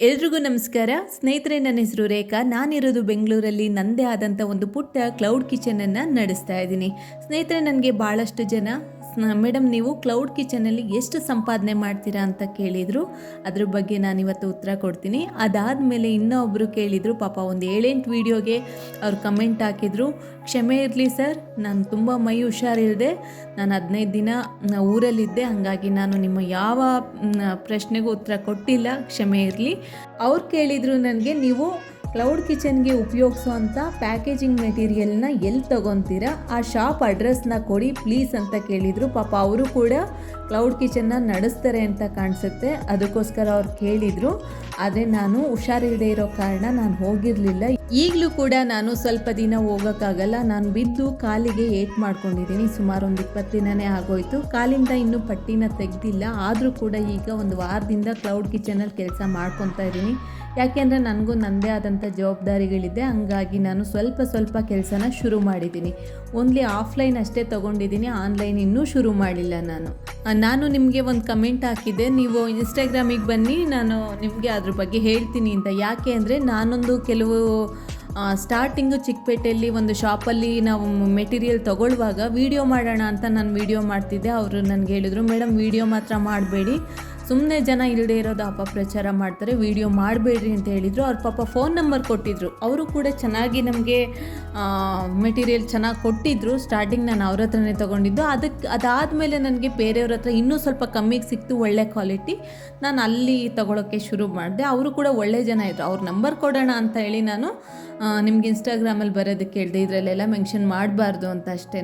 ಎಲ್ರಿಗೂ ನಮಸ್ಕಾರ. ಸ್ನೇಹಿತರೆ, ನನ್ನ ಹೆಸರು ರೇಖಾ. ನಾನಿರೋದು ಬೆಂಗಳೂರಲ್ಲಿ. ನನ್ನದೇ ಆದಂಥ ಒಂದು ಪುಟ್ಟ ಕ್ಲೌಡ್ ಕಿಚನನ್ನು ನಡೆಸ್ತಾ ಇದ್ದೀನಿ. ಸ್ನೇಹಿತರೆ, ನನಗೆ ಭಾಳಷ್ಟು ಜನ ಮೇಡಮ್ ನೀವು ಕ್ಲೌಡ್ ಕಿಚನಲ್ಲಿ ಎಷ್ಟು ಸಂಪಾದನೆ ಮಾಡ್ತೀರಾ ಅಂತ ಕೇಳಿದರು. ಅದ್ರ ಬಗ್ಗೆ ನಾನು ಇವತ್ತು ಉತ್ತರ ಕೊಡ್ತೀನಿ. ಅದಾದಮೇಲೆ ಇನ್ನೊಬ್ಬರು ಕೇಳಿದರು, ಪಾಪ ಒಂದು ಏಳೆಂಟು ವೀಡಿಯೋಗೆ ಅವ್ರು ಕಮೆಂಟ್ ಹಾಕಿದರು. ಕ್ಷಮೆ ಇರಲಿ ಸರ್, ನಾನು ತುಂಬ ಮೈ ಹುಷಾರಿಲ್ಲದೆ ನಾನು ಹದಿನೈದು ದಿನ ಊರಲ್ಲಿದ್ದೆ, ಹಾಗಾಗಿ ನಾನು ನಿಮ್ಮ ಯಾವ ಪ್ರಶ್ನೆಗೂ ಉತ್ತರ ಕೊಟ್ಟಿಲ್ಲ. ಕ್ಷಮೆ ಇರಲಿ. ಅವ್ರು ಕೇಳಿದರು ನನಗೆ, ನೀವು ಕ್ಲೌಡ್ ಕಿಚನ್ಗೆ ಉಪಯೋಗಿಸುವಂಥ ಪ್ಯಾಕೇಜಿಂಗ್ ಮೆಟೀರಿಯಲ್ನ ಎಲ್ಲಿ ತಗೊತೀರಾ? ಆ ಶಾಪ್ ಅಡ್ರೆಸ್ನ ಕೊಡಿ ಪ್ಲೀಸ್ ಅಂತ ಕೇಳಿದರು. ಪಾಪ ಅವರು ಕೂಡ ಕ್ಲೌಡ್ ಕಿಚನ್ನ ನಡೆಸ್ತಾರೆ ಅಂತ ಕಾಣಿಸುತ್ತೆ. ಅದಕ್ಕೋಸ್ಕರ ಅವ್ರು ಕೇಳಿದರು. ಆದರೆ ನಾನು ಹುಷಾರಿಲ್ಲದೆ ಇರೋ ಕಾರಣ ನಾನು ಹೋಗಿರಲಿಲ್ಲ. ಈಗಲೂ ಕೂಡ ನಾನು ಸ್ವಲ್ಪ ದಿನ ಹೋಗೋಕ್ಕಾಗಲ್ಲ. ನಾನು ಬಿದ್ದು ಕಾಲಿಗೆ ಏಟ್ ಮಾಡ್ಕೊಂಡಿದ್ದೀನಿ. ಸುಮಾರು ಒಂದು ಇಪ್ಪತ್ತು ದಿನನೇ ಆಗೋಯ್ತು. ಕಾಲಿಂದ ಇನ್ನೂ ಪಟ್ಟಿನ ತೆಗೆದಿಲ್ಲ. ಆದರೂ ಕೂಡ ಈಗ ಒಂದು ವಾರದಿಂದ ಕ್ಲೌಡ್ ಕಿಚನಲ್ಲಿ ಕೆಲಸ ಮಾಡ್ಕೊತಾ ಇದ್ದೀನಿ. ಯಾಕೆಂದರೆ ನನಗೂ ನನ್ನದೇ ಆದಂಥ ಜವಾಬ್ದಾರಿಗಳಿದೆ. ಹಂಗಾಗಿ ನಾನು ಸ್ವಲ್ಪ ಸ್ವಲ್ಪ ಕೆಲಸನ ಶುರು ಮಾಡಿದ್ದೀನಿ. ಓನ್ಲಿ ಆಫ್ಲೈನ್ ಅಷ್ಟೇ ತೊಗೊಂಡಿದ್ದೀನಿ. ಆನ್ಲೈನ್ ಇನ್ನೂ ಶುರು ಮಾಡಿಲ್ಲ ನಾನು. ನಾನು ನಿಮಗೆ ಒಂದು ಕಮೆಂಟ್ ಹಾಕಿದ್ದೆ. ನೀವು ಇನ್ಸ್ಟಾಗ್ರಾಮಿಗೆ ಬನ್ನಿ, ನಾನು ನಿಮಗೆ ಅದ್ರ ಬಗ್ಗೆ ಹೇಳ್ತೀನಿ ಅಂತ. ಯಾಕೆ ಅಂದರೆ ನಾನೊಂದು ಕೆಲವು ಸ್ಟಾರ್ಟಿಂಗು ಚಿಕ್ಕಪೇಟೆಯಲ್ಲಿ ಒಂದು ಶಾಪಲ್ಲಿ ನಾವು ಮೆಟೀರಿಯಲ್ ತೊಗೊಳ್ಳುವಾಗ ವೀಡಿಯೋ ಮಾಡೋಣ ಅಂತ ನಾನು ವೀಡಿಯೋ ಮಾಡ್ತಿದ್ದೆ. ಅವರು ನನಗೆ ಹೇಳಿದರು ಮೇಡಮ್ ವೀಡಿಯೋ ಮಾತ್ರ ಮಾಡಬೇಡಿ. ಸುಮ್ಮನೆ ಜನ ಇಲ್ಲದೆ ಇರೋದು ಅಪಪ್ರಚಾರ ಮಾಡ್ತಾರೆ, ವಿಡಿಯೋ ಮಾಡಬೇಡ್ರಿ ಅಂತ ಹೇಳಿದರು. ಅವ್ರ ಪಾಪ ಫೋನ್ ನಂಬರ್ ಕೊಟ್ಟಿದ್ದರು ಅವರು ಕೂಡ ಚೆನ್ನಾಗಿ ನಮಗೆ ಮೆಟೀರಿಯಲ್ ಚೆನ್ನಾಗಿ ಕೊಟ್ಟಿದ್ದರು ಸ್ಟಾರ್ಟಿಂಗ್ ನಾನು ಅವ್ರ ಹತ್ರನೇ ತೊಗೊಂಡಿದ್ದು. ಅದಕ್ಕೆ ಅದಾದಮೇಲೆ ನನಗೆ ಬೇರೆಯವ್ರ ಹತ್ರ ಇನ್ನೂ ಸ್ವಲ್ಪ ಕಮ್ಮಿಗೆ ಸಿಕ್ತು, ಒಳ್ಳೆ ಕ್ವಾಲಿಟಿ ನಾನು ಅಲ್ಲಿ ತೊಗೊಳೋಕ್ಕೆ ಶುರು ಮಾಡಿದೆ. ಅವರು ಕೂಡ ಒಳ್ಳೆ ಜನ ಇದ್ದರು ಅವ್ರ ನಂಬರ್ ಕೊಡೋಣ ಅಂತ ಹೇಳಿ ನಾನು ನಿಮ್ಗೆ ಇನ್ಸ್ಟಾಗ್ರಾಮಲ್ಲಿ ಬರೋದಕ್ಕೆ ಹೇಳಿದೆ. ಇದರಲ್ಲೆಲ್ಲ ಮೆನ್ಷನ್ ಮಾಡಬಾರ್ದು ಅಂತ ಅಷ್ಟೇ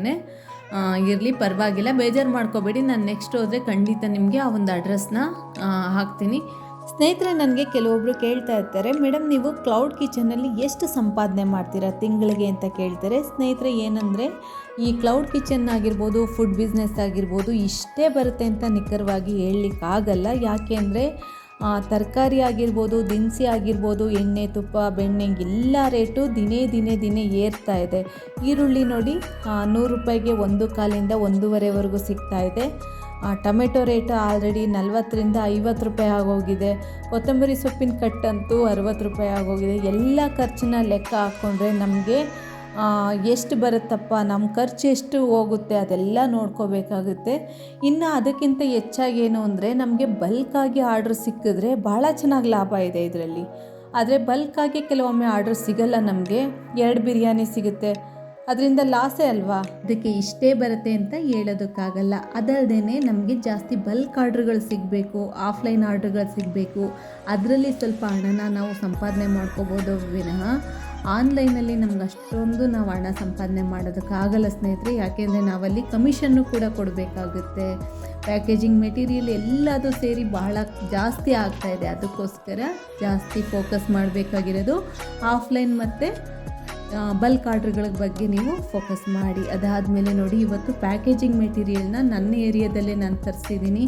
ಇರಲಿ, ಪರವಾಗಿಲ್ಲ. ಬೇಜಾರು ಮಾಡ್ಕೋಬೇಡಿ. ನಾನು ನೆಕ್ಸ್ಟ್ ಹೋದರೆ ಖಂಡಿತ ನಿಮಗೆ ಆ ಒಂದು ಅಡ್ರೆಸ್ನ ಹಾಕ್ತೀನಿ. ಸ್ನೇಹಿತರೆ, ನನಗೆ ಕೆಲವೊಬ್ಬರು ಕೇಳ್ತಾ ಇರ್ತಾರೆ ಮೇಡಮ್ ನೀವು ಕ್ಲೌಡ್ ಕಿಚನಲ್ಲಿ ಎಷ್ಟು ಸಂಪಾದನೆ ಮಾಡ್ತೀರಾ? ತಿಂಗಳಿಗೆ ಅಂತ ಕೇಳ್ತಾರೆ. ಸ್ನೇಹಿತರೆ, ಏನಂದರೆ, ಈ ಕ್ಲೌಡ್ ಕಿಚನ್ ಆಗಿರ್ಬೋದು ಫುಡ್ ಬಿಸ್ನೆಸ್ ಆಗಿರ್ಬೋದು, ಇಷ್ಟೇ ಬರುತ್ತೆ ಅಂತ ನಿಖರವಾಗಿ ಹೇಳಲಿಕ್ಕಾಗಲ್ಲ. ಯಾಕೆ ಅಂದರೆ ತರಕಾರಿ ಆಗಿರ್ಬೋದು, ದಿನಸಿ ಆಗಿರ್ಬೋದು, ಎಣ್ಣೆ, ತುಪ್ಪ, ಬೆಣ್ಣೆ, ಎಲ್ಲ ರೇಟು ದಿನೇ ದಿನೇ ದಿನೇ ಏರ್ತಾ ಇದೆ. ಈರುಳ್ಳಿ ನೋಡಿ ನೂರು ರೂಪಾಯಿಗೆ ಒಂದು ಕಾಲಿಂದ ಒಂದೂವರೆವರೆಗೂ ಸಿಗ್ತಾ ಇದೆ. ಟೊಮೆಟೊ ರೇಟ್ ಆಲ್ರೆಡಿ ನಲ್ವತ್ತರಿಂದ ಐವತ್ತು ರೂಪಾಯಿ ಆಗೋಗಿದೆ. ಕೊತ್ತಂಬರಿ ಸೊಪ್ಪಿನ ಕಟ್ಟಂತೂ ಅರವತ್ತು ರೂಪಾಯಿ ಆಗೋಗಿದೆ. ಎಲ್ಲ ಖರ್ಚನ್ನ ಲೆಕ್ಕ ಹಾಕ್ಕೊಂಡ್ರೆ ನಮಗೆ ಎಷ್ಟು ಬರುತ್ತಪ್ಪ? ನಮ್ಮ ಖರ್ಚು ಎಷ್ಟು ಹೋಗುತ್ತೆ? ಅದೆಲ್ಲ ನೋಡ್ಕೋಬೇಕಾಗುತ್ತೆ. ಇನ್ನು ಅದಕ್ಕಿಂತ ಹೆಚ್ಚಾಗಿ ಏನು ಅಂದರೆ, ನಮಗೆ ಬಲ್ಕಾಗಿ ಆರ್ಡ್ರ್ ಸಿಕ್ಕಿದ್ರೆ ಭಾಳ ಚೆನ್ನಾಗಿ ಲಾಭ ಇದೆ ಇದರಲ್ಲಿ. ಆದರೆ ಬಲ್ಕಾಗಿ ಕೆಲವೊಮ್ಮೆ ಆರ್ಡ್ರ್ ಸಿಗಲ್ಲ ನಮಗೆ. ಎರಡು ಬಿರಿಯಾನಿ ಸಿಗುತ್ತೆ. ಅದರಿಂದ ಲಾಸೇ ಅಲ್ವಾ? ಅದಕ್ಕೆ ಇಷ್ಟೇ ಬರುತ್ತೆ ಅಂತ ಹೇಳೋದಕ್ಕಾಗಲ್ಲ. ಅದಲ್ಲದೆ ನಮಗೆ ಜಾಸ್ತಿ ಬಲ್ಕ್ ಆರ್ಡ್ರ್ಗಳು ಸಿಗಬೇಕು, ಆಫ್ಲೈನ್ ಆರ್ಡ್ರ್ಗಳು ಸಿಗಬೇಕು. ಅದರಲ್ಲಿ ಸ್ವಲ್ಪ ಹಣನ ನಾವು ಸಂಪಾದನೆ ಮಾಡ್ಕೋಬೋದು ವಿನಃ. ಆನ್ಲೈನಲ್ಲಿ ನಮ್ಗೆ ಅಷ್ಟೊಂದು ನಾವು ಹಣ ಸಂಪಾದನೆ ಮಾಡೋದಕ್ಕಾಗಲ್ಲ ಸ್ನೇಹಿತರೆ, ಯಾಕೆಂದರೆ ನಾವಲ್ಲಿ ಕಮಿಷನ್ನು ಕೂಡ ಕೊಡಬೇಕಾಗುತ್ತೆ. ಪ್ಯಾಕೇಜಿಂಗ್ ಮೆಟೀರಿಯಲ್ ಎಲ್ಲದು ಸೇರಿ ಬಹಳ ಜಾಸ್ತಿ ಆಗ್ತಾ ಇದೆ. ಅದಕ್ಕೋಸ್ಕರ ಜಾಸ್ತಿ ಫೋಕಸ್ ಮಾಡಬೇಕಾಗಿರೋದು ಆಫ್ಲೈನ್ ಮತ್ತು ಬಲ್ಕ್ ಆರ್ಡ್ರ್ಗಳ ಬಗ್ಗೆ ನೀವು ಫೋಕಸ್ ಮಾಡಿ. ಅದಾದಮೇಲೆ ನೋಡಿ, ಇವತ್ತು ಪ್ಯಾಕೇಜಿಂಗ್ ಮೆಟೀರಿಯಲ್ನ ನನ್ನ ಏರಿಯಾದಲ್ಲೇ ನಾನು ತರಿಸಿದ್ದೀನಿ.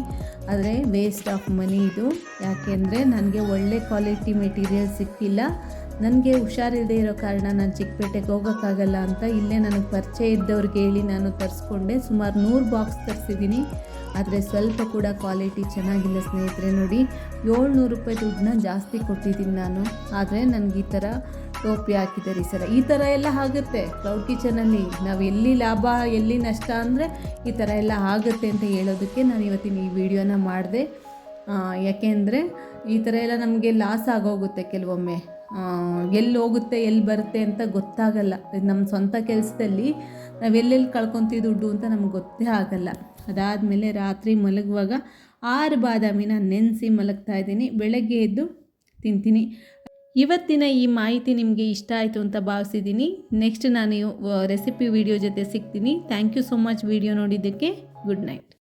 ಆದರೆ ವೇಸ್ಟ್ ಆಫ್ ಮನಿ ಇದು. ಯಾಕೆಂದರೆ ನನಗೆ ಒಳ್ಳೆ ಕ್ವಾಲಿಟಿ ಮೆಟೀರಿಯಲ್ ಸಿಕ್ಕಿಲ್ಲ. ನನಗೆ ಹುಷಾರಿಲ್ಲದೆ ಇರೋ ಕಾರಣ ನಾನು ಚಿಕ್ಕಪೇಟೆಗೆ ಹೋಗೋಕ್ಕಾಗಲ್ಲ ಅಂತ ಇಲ್ಲೇ ನನಗೆ ಪರಿಚಯ ಇದ್ದವ್ರಿಗೆ ಹೇಳಿ ನಾನು ತರಿಸ್ಕೊಂಡೆ. ಸುಮಾರು ನೂರು ಬಾಕ್ಸ್ ತರಿಸಿದ್ದೀನಿ. ಆದರೆ ಸ್ವಲ್ಪ ಕೂಡ ಕ್ವಾಲಿಟಿ ಚೆನ್ನಾಗಿಲ್ಲ ಸ್ನೇಹಿತರೆ ನೋಡಿ. ಏಳ್ನೂರು ರೂಪಾಯಿ ದುಡ್ಡನ್ನ ಜಾಸ್ತಿ ಕೊಟ್ಟಿದ್ದೀನಿ ನಾನು. ಆದರೆ ನನಗೆ ಈ ಥರ ಟೋಪಿ ಹಾಕಿದ್ದಾರೆ ಈ ಸಲ. ಈ ಥರ ಎಲ್ಲ ಆಗುತ್ತೆ ಕ್ಲೌಡ್ ಕಿಚನಲ್ಲಿ ನಾವು ಎಲ್ಲಿ ಲಾಭ, ಎಲ್ಲಿ ನಷ್ಟ ಅಂದರೆ ಈ ಥರ ಎಲ್ಲ ಆಗುತ್ತೆ ಅಂತ ಹೇಳೋದಕ್ಕೆ ನಾನು ಇವತ್ತಿನ ಈ ವಿಡಿಯೋನ ಮಾಡಿದೆ. ಯಾಕೆಂದರೆ ಈ ಥರ ಎಲ್ಲ ನಮಗೆ ಲಾಸ್ ಆಗೋಗುತ್ತೆ ಕೆಲವೊಮ್ಮೆ. ಎಲ್ಲಿ ಹೋಗುತ್ತೆ, ಎಲ್ಲಿ ಬರುತ್ತೆ ಅಂತ ಗೊತ್ತಾಗಲ್ಲ. ನಮ್ಮ ಸ್ವಂತ ಕೆಲಸದಲ್ಲಿ ನಾವು ಎಲ್ಲೆಲ್ಲಿ ಕಳ್ಕೊತೀವಿ ದುಡ್ಡು ಅಂತ ನಮ್ಗೆ ಗೊತ್ತೇ ಆಗಲ್ಲ. ಅದಾದಮೇಲೆ ರಾತ್ರಿ ಮಲಗುವಾಗ ಆರು ಬಾದಾಮಿನ ನೆನೆಸಿ ಮಲಗ್ತಾ ಇದ್ದೀನಿ. ಬೆಳಗ್ಗೆ ಎದ್ದು ತಿಂತೀನಿ. ಇವತ್ತಿನ ಈ ಮಾಹಿತಿ ನಿಮಗೆ ಇಷ್ಟ ಆಯಿತು ಅಂತ ಭಾವಿಸಿದ್ದೀನಿ. ನೆಕ್ಸ್ಟ್ ನಾನು ರೆಸಿಪಿ ವಿಡಿಯೋ ಜೊತೆ ಸಿಗ್ತೀನಿ. Thank you so much video ನೋಡಿದ್ದಕ್ಕೆ ಗುಡ್ ನೈಟ್